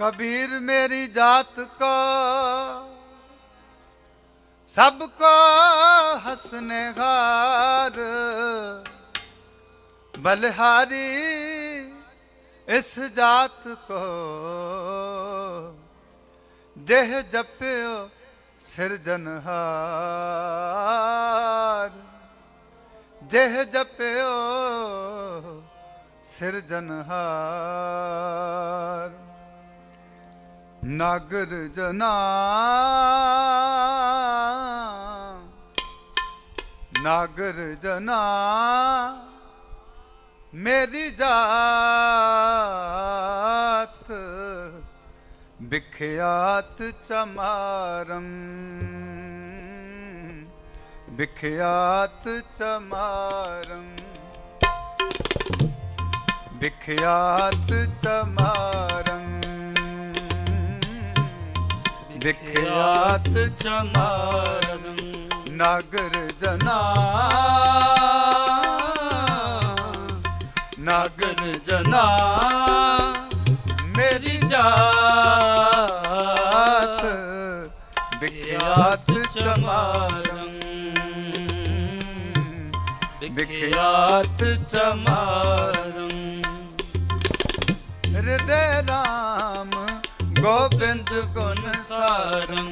कबीर मेरी जात को सबको हंसने घार बलिहारी इस जात को जेह जप्यो सिरजनहार जेह जप्यो ਸਿਰਜਨਹਾਰ ਨਾਗਰ ਜਨਾ ਨਾਗਰ ਜਨਾ ਮੇਰੀ ਜਾਤ ਵਿਖਿਆਤ ਚਮਾਰੰ ਵਿਖਿਆਤ ਚਮਾਰਮ ਵਿਖਿਆਤ ਚਮਾਰੰ ਵਿਖਿਆਤ ਚਮਾਰੰ ਨਾਗਰ ਜਨਾ। ਨਾਗਰ ਜਨਾ ਮੇਰੀ ਜਾਤ ਵਿਖਿਆਤ ਚਮਾਰੰ ਵਿਖਿਆਤ ਚਮਾਰੰ ਹਿਰਦੇ ਰਾਮ ਗੋਬਿੰਦ ਗੁਣ ਸਾਰੰ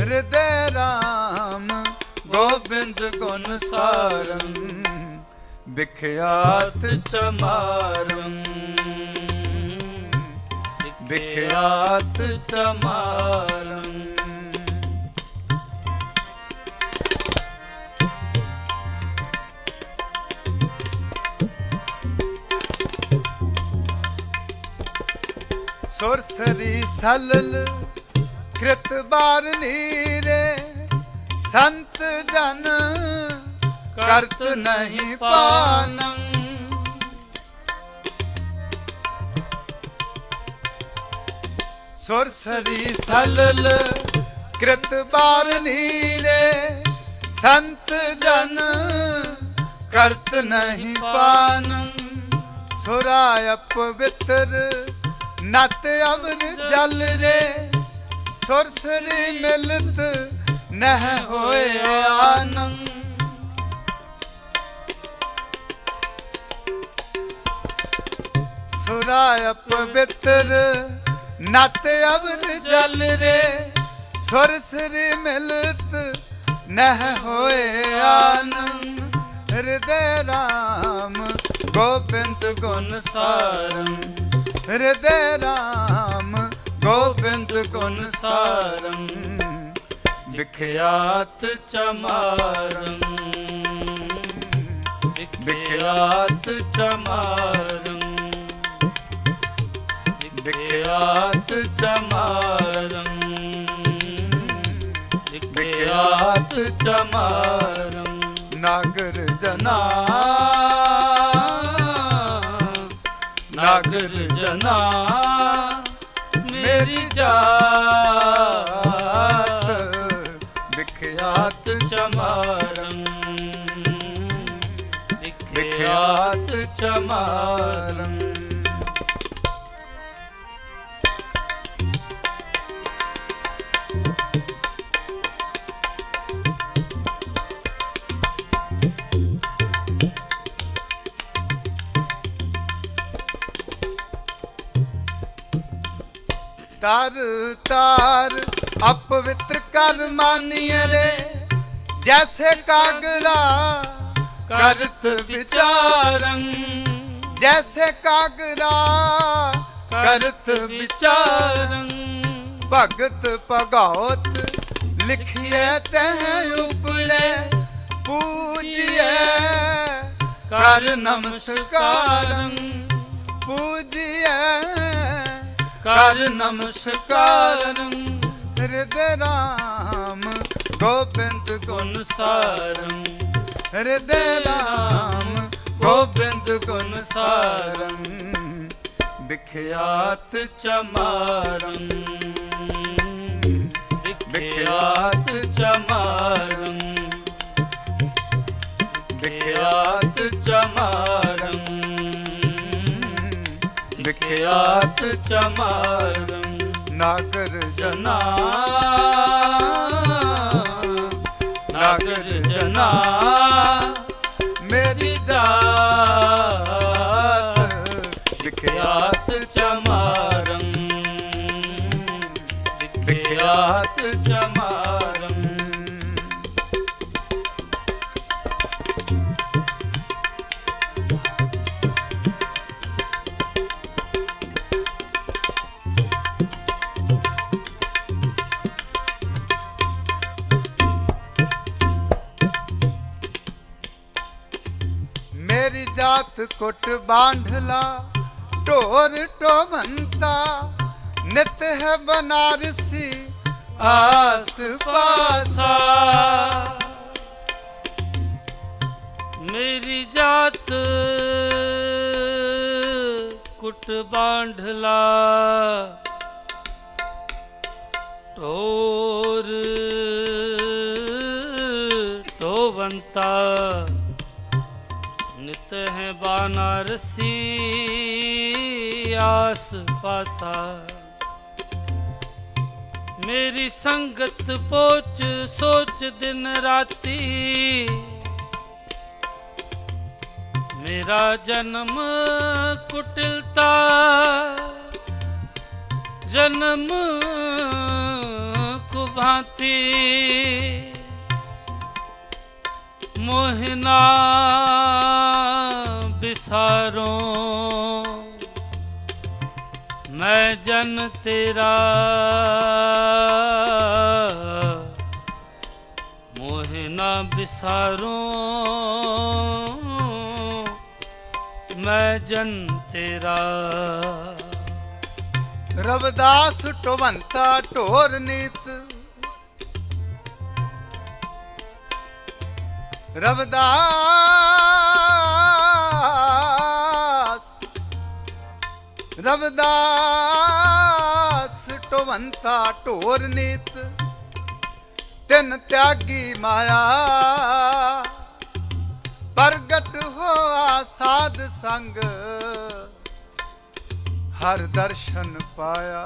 ਹਿਰਦੇ ਰਾਮ ਗੋਬਿੰਦ ਗੁਣ ਸਾਰੰ ਵਿਖਿਆਤ ਚਮਾਰੰ ਵਿਖਿਆਤ ਚਮਾਰੰ ਸੁਰਸਰੀ ਸਲਲ, ਕ੍ਰਿਤ ਬਾਰ ਨੀਰੇ, ਸੰਤ ਜਨ ਕਰਤ ਨਹੀਂ ਪਾਨੰ। ਸੁਰਸਰੀ ਸਲਲ, ਕ੍ਰਿਤ ਬਾਰ ਨੀਰੇ, ਸੰਤ ਜਨ ਕਰਤ ਨਹੀਂ ਪਾਨੰ। ਸੁਰਾਇ ਪਵਿੱਤਰ ਨਤ ਅਮਰ ਜਲ ਰੇ ਸੁਰਸਰੀ ਮਿਲਤ ਨਹਿ ਹੋਏ ਆਨੰਦ ਸੁਰਾਇ ਪਵਿੱਤਰ ਨਤ ਅਮਰ ਜਲ ਰੇ ਸੁਰਸਰੀ ਮਿਲਤ ਨਹਿ ਹੋਏ ਆਨੰਦ ਹਿਰਦੇ ਰਾਮ, ਗੋਬਿੰਦ ਗੁਣ ਸਾਰੰ। ਹਿਰਦੇ ਰਾਮ, ਗੋਬਿੰਦ ਗੁਣ ਸਾਰੰ, ਵਿਖਿਆਤ ਚਮਾਰੰ। ਵਿਖਿਆਤ ਚਮਾਰੰ। ਵਿਖਿਆਤ ਚਮਾਰੰ। ਵਿਖਿਆਤ ਚਮਾਰੰ। ਨਾਗਰ ਜਨਾ ਨਾਗਰ ਜਨਾ ਮੇਰੀ ਜਾਤ ਵਿਖਿਆਤ ਚਮਾਰੰ ਵਿਖਿਆਤ ਚਮਾਰਮ ਤਰ, ਤਾਰ, ਅਪਵਿੱਤਰ ਕਰ ਮਾਨੀਏ ਰੇ। ਜੈਸੇ ਕਾਗਰਾ ਕਰਤ ਵਿਚਾਰੰ। ਜੈਸੇ ਕਾਗਰਾ ਕਰਤ ਵਿਚਾਰੰ। ਭਗਤ ਭਗਉਤ ਲਿਖਿਐ ਤਹ ਉਪਰੇ। ਪੂਜਿਐ ਕਰ ਨਮਸਕਾਰੰ। ਪੂਜ ਕਰ ਨਮਸਕਾਰੰ ਹਿਰਦੇ ਰਾਮ ਗੋਬਿੰਦ ਗੁਣ ਸਾਰੰ। ਹਿਰਦੇ ਰਾਮ ਗੋਬਿੰਦ ਗੁਣ ਸਾਰੰ। ਵਿਖਿਆਤ ਚਮਾਰੰ। ਵਿਖਿਆਤ ਚਮਾਰੰ। ਵਿਖਿਆਤ ਚਮਾਰੰ। ਵਿਖਿਆਤ ਚਮਾਰੰ ਨਾਗਰ ਜਨਾ। ਜਨਾ। ਨਾਗਰ ਜਾਤ ਕੁੱਟ ਬਾਂਢਲਾ ਢੋਰ ਟੋਵੰਤਾ ਨਿਤ ਹੈ ਬਨਾਰਸੀ, ਆਸ ਪਾਸਾ। ਮੇਰੀ ਜਾਤ ਕੁੱਟ ਬਾਂਢਲਾ ਢੋਰ ਢੋਵੰਤਾ। ਹੈ ਬਾਨਾਰਸੀ ਆਸ ਪਾਸਾ ਮੇਰੀ ਸੰਗਤ ਪੋਚ ਸੋਚ ਦਿਨ ਰਾਤੀ ਮੇਰਾ ਜਨਮ ਕੁਟਿਲਤਾ ਜਨਮ ਕੁਭਾਤੀ ਮੋਹਨਾ ਬਿਸਾਰੋ ਮੈਂ ਜਨ ਤੇਰਾ ਮੋਹਨਾ ਬਿਸਾਰੋ ਮੈਂ ਜਨ ਤੇਰਾ। ਰਵਦਾਸ ਟੋਵੰਤਾ ਢੋਰ ਨੀਤ। ਰਵਦਾਸ ਰਵਦਾਸ ਟੋਵੰਤਾ ਢੋਰ ਨੀਤ, ਤਿੰਨ ਤਿਆਗੀ ਮਾਇਆ। ਪ੍ਰਗਟ ਹੋਆ ਸਾਧ ਸੰਗ, ਹਰ ਦਰਸ਼ਨ ਪਾਇਆ।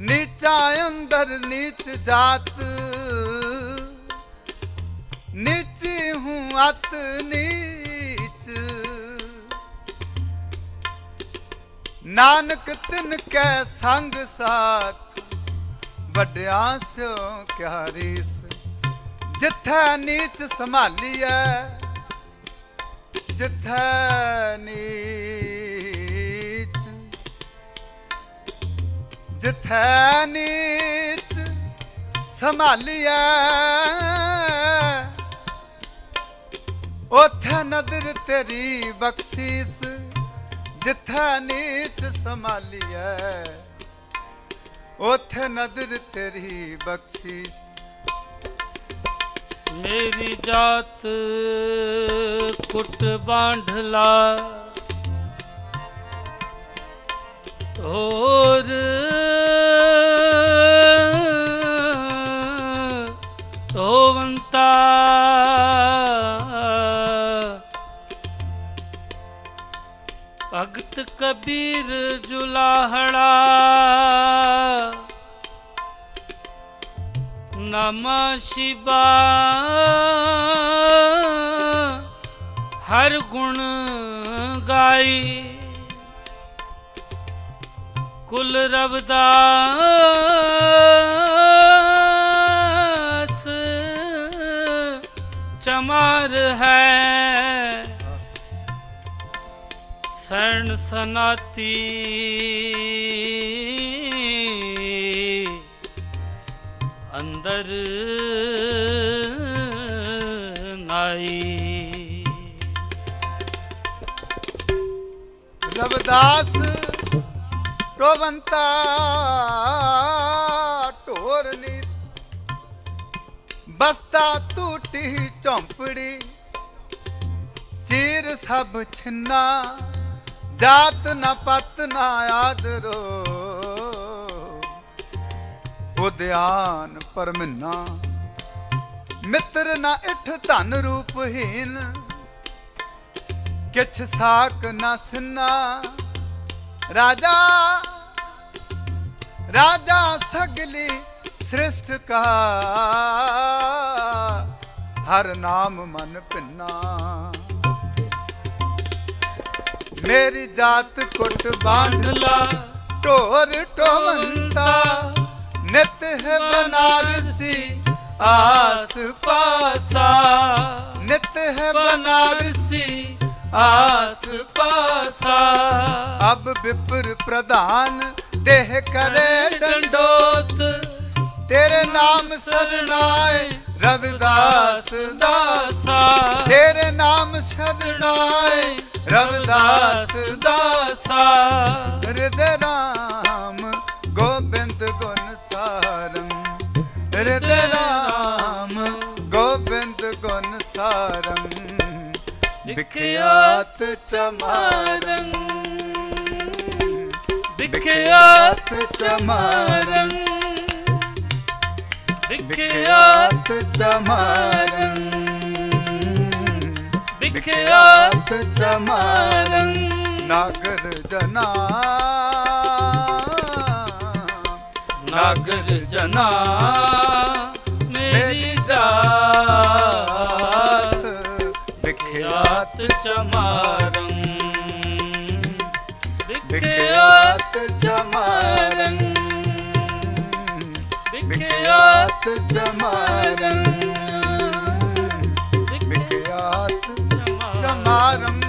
ਨੀਚਾ ਅੰਦਰ ਨੀਚ ਜਾਤ, ਨੀਚੀ ਹੂੰ ਅਤ ਨੀਚ ਨਾਨਕ ਤਿਨ ਕੈ ਸੰਗ ਸਾਥ, ਵੱਡਿਆਂ ਸਿਓ ਕਿਆ ਰੀਸ ਜਿੱਥੈ ਨੀਚ ਸੰਭਾਲੀਐ, ਜਿੱਥੈ ਨੀਚ। ਜਿੱਥੈ ਨੀਚ ਸੰਭਾਲੀਐ, ਉਥੇ ਨਦਰ ਤੇਰੀ ਬਖਸ਼ੀਸ। ਜਿੱਥੈ ਨੀਚ ਸੰਭਾਲੀਐ ਉਥੇ ਨਦਰ ਤੇਰੀ ਬਖਸ਼ੀਸ। ਮੇਰੀ ਜਾਤ ਕੁੱਟ ਬਾਂਢਲਾ ਹੋਰ ਕਬੀਰ ਜੁਲਾਹੜਾ ਨਮः ਸ਼ਿਵਾ ਹਰ ਗੁਣ ਗਾਈ ਕੁਲ ਰਬ ਰਬਦਾਸ ਚਮਾਰ ਹੈ ਸਰਨ ਸਨਾਤੀ। ਅੰਦਰ ਨਾਈ। ਰਵਦਾਸ ਪ੍ਰਵੰਤਾ ਢੋਰਨੀ ਬਸਤਾ ਟੂਟੀ ਝੌਂਪੜੀ ਚੀਰ ਸਭ ਛਿੰਨਾ। ਜਾਤ ਨਾ ਪਤ ਨਾ ਆਦਰੋ। ਉਦਿਆਨ ਪਰਮਨਾ ਮਿੱਤਰ ਨਾ ਇਠ ਧਨ ਰੂਪਹੀਨ। ਕਿਛ ਸਾਕ ਨਾ ਸਿਨਾ। ਰਾਜਾ ਰਾਜਾ ਸਗਲੀ ਸ੍ਰਿਸ਼ਟ ਕਾ। ਹਰ ਨਾਮ ਮਨ ਪਿੰਨਾ ਮੇਰੀ ਜਾਤ ਕੁੱਟ ਬਾਂਢਲਾ ਢੋਰ ਢੋਵੰਤਾ। ਨਿਤ ਹੈ ਬਨਾਰਸੀ ਆਸ ਪਾਸਾ। ਨਿਤ ਹੈ ਬਨਾਰਸੀ ਆਸ ਪਾਸਾ। ਅਬ ਵਿਪਰ ਪ੍ਰਧਾਨ ਦੇਹ ਕਰੇ ਡੰਡੋਤ। ਤੇਰੇ ਨਾਮ ਸਰਨਾਏ ਰਵਿਦਾਸ ਦਾਸਾ। ਤੇਰੇ ਨਾਮ ਸਰਨਾਏ ਰਵਿਦਾਸ ਦਾਸਾ। ਹਿਰਦ ਰਾਮ ਗੋਬਿੰਦ ਗੁਣ ਸਾਰੰ। ਹਿਰਦ ਰਾਮ ਗੋਬਿੰਦ ਗੁਣ ਸਾਰੰ। ਵਿਖਿਆਤ ਚਮਾਰੰ। ਵਿਖਿਆਤ ਚਮਾਰੰ। ਚਮਾਰੰ ਵਿਖਿਆਤ ਚਮਾਰੰ ਨਾਗਰ ਜਨਾ ਨਾਗਰ ਜਨਾ ਮੇਰੀ ਜਾਤ ਵਿਖਿਆਤ ਚਮਾਰੰ ਵਿਖਿਆਤ ਚਮਾਰੰ ਵਿਖਿਆਤ ਜਮਾਰਮ ਵਿਖਿਆਤ ਜਮਾਰਮ